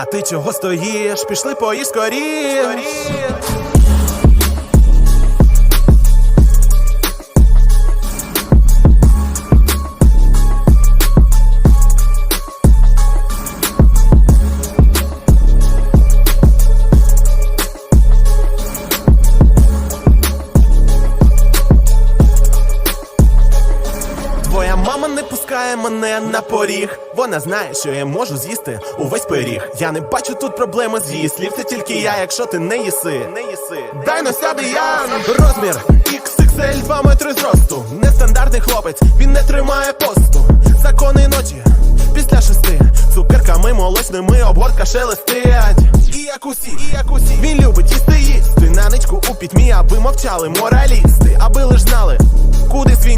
А ти чого стоїш? Пішли поїж скоріш. Пускає мене на поріг. Вона знає, що я можу з'їсти увесь пиріг. Я не бачу тут проблеми з її слів. Це тільки я, якщо ти не їси. Не їси. Дай на сяди я розмір XXL 2 метри зросту. Нестандартний хлопець, він не тримає посту. Закони ночі після шести. Цукерками молочними обгортка шелестить. І як усі, і як усі. Він любить їсти їсти. На ничку у пітьмі, аби мовчали моралісти, аби